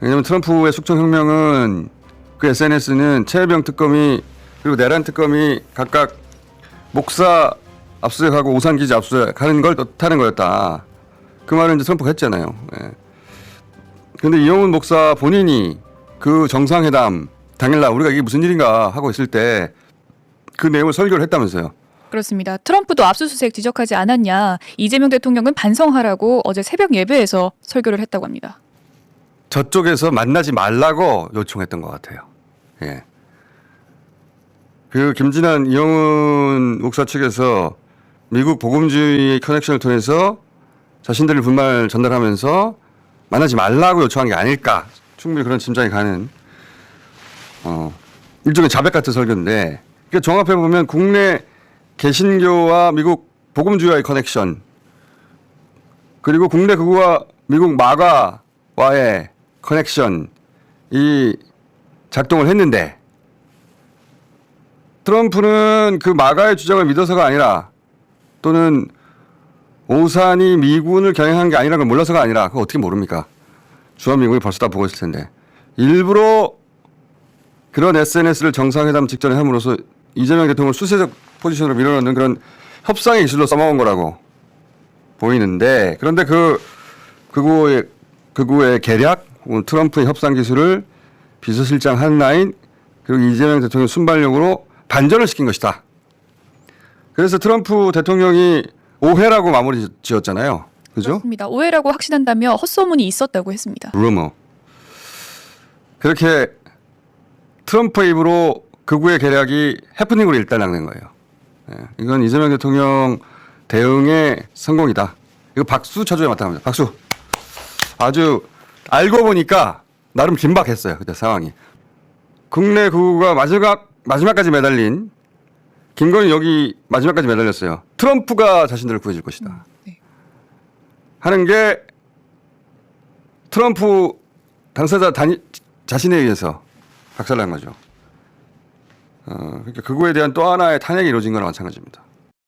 왜냐면 트럼프의 숙청혁명은 그 SNS는 최혜병 특검이 그리고 내란 특검이 각각 목사 압수수색하고 오산 기자 압수수색하는 걸 뜻하는 거였다. 그 말을 이제 트럼프가 했잖아요. 예. 근데 이영훈 목사 본인이 그 정상회담 당일날 우리가 이게 무슨 일인가 하고 있을 때 그 내용을 설교를 했다면서요. 그렇습니다. 트럼프도 압수수색 지적하지 않았냐. 이재명 대통령은 반성하라고 어제 새벽 예배에서 설교를 했다고 합니다. 저쪽에서 만나지 말라고 요청했던 것 같아요. 예. 그 김진한 이영훈 목사 측에서 미국 복음주의 커넥션을 통해서 자신들의 불만을 전달하면서 만나지 말라고 요청한 게 아닐까. 충분히 그런 짐작이 가는 어, 일종의 자백 같은 설교인데 그 종합해 보면 국내 개신교와 미국 복음주의와의 커넥션 그리고 국내 그거와 미국 마가와의 커넥션 이 작동을 했는데 트럼프는 그 마가의 주장을 믿어서가 아니라 또는 오산이 미군을 겨냥한 게 아니라는 걸 몰라서가 아니라 그거 어떻게 모릅니까? 주한미군이 벌써 다 보고 있을 텐데 일부러 그런 SNS를 정상회담 직전에 함으로써 이재명 대통령을 수세적 포지션으로 밀어넣는 그런 협상의 기술로 써먹은 거라고 보이는데 그런데 그 극우의 극우의 계략 혹은 트럼프의 협상 기술을 비서실장 한라인 그리고 이재명 대통령 순발력으로 반전을 시킨 것이다. 그래서 트럼프 대통령이 오해라고 마무리 지었잖아요. 그죠? 그렇습니다. 오해라고 확신한다며 헛소문이 있었다고 했습니다. 루머. 그렇게 트럼프의 입으로 극우의 계략이 해프닝으로 일단락된 거예요. 예, 이건 이재명 대통령 대응의 성공이다. 이거 박수 쳐줘야 마땅합니다. 박수. 아주 알고 보니까 나름 긴박했어요. 그때 상황이. 국내 극우가 마지막 마지막까지 매달린 김건희 여기 마지막까지 매달렸어요. 트럼프가 자신들을 구해줄 것이다. 네. 하는 게 트럼프 당사자 단위, 자신에 의해서 박살난 거죠. 어, 그러니까 그거에 대한 또 하나의 탄핵이 이루어진 거나 마찬가지입니다.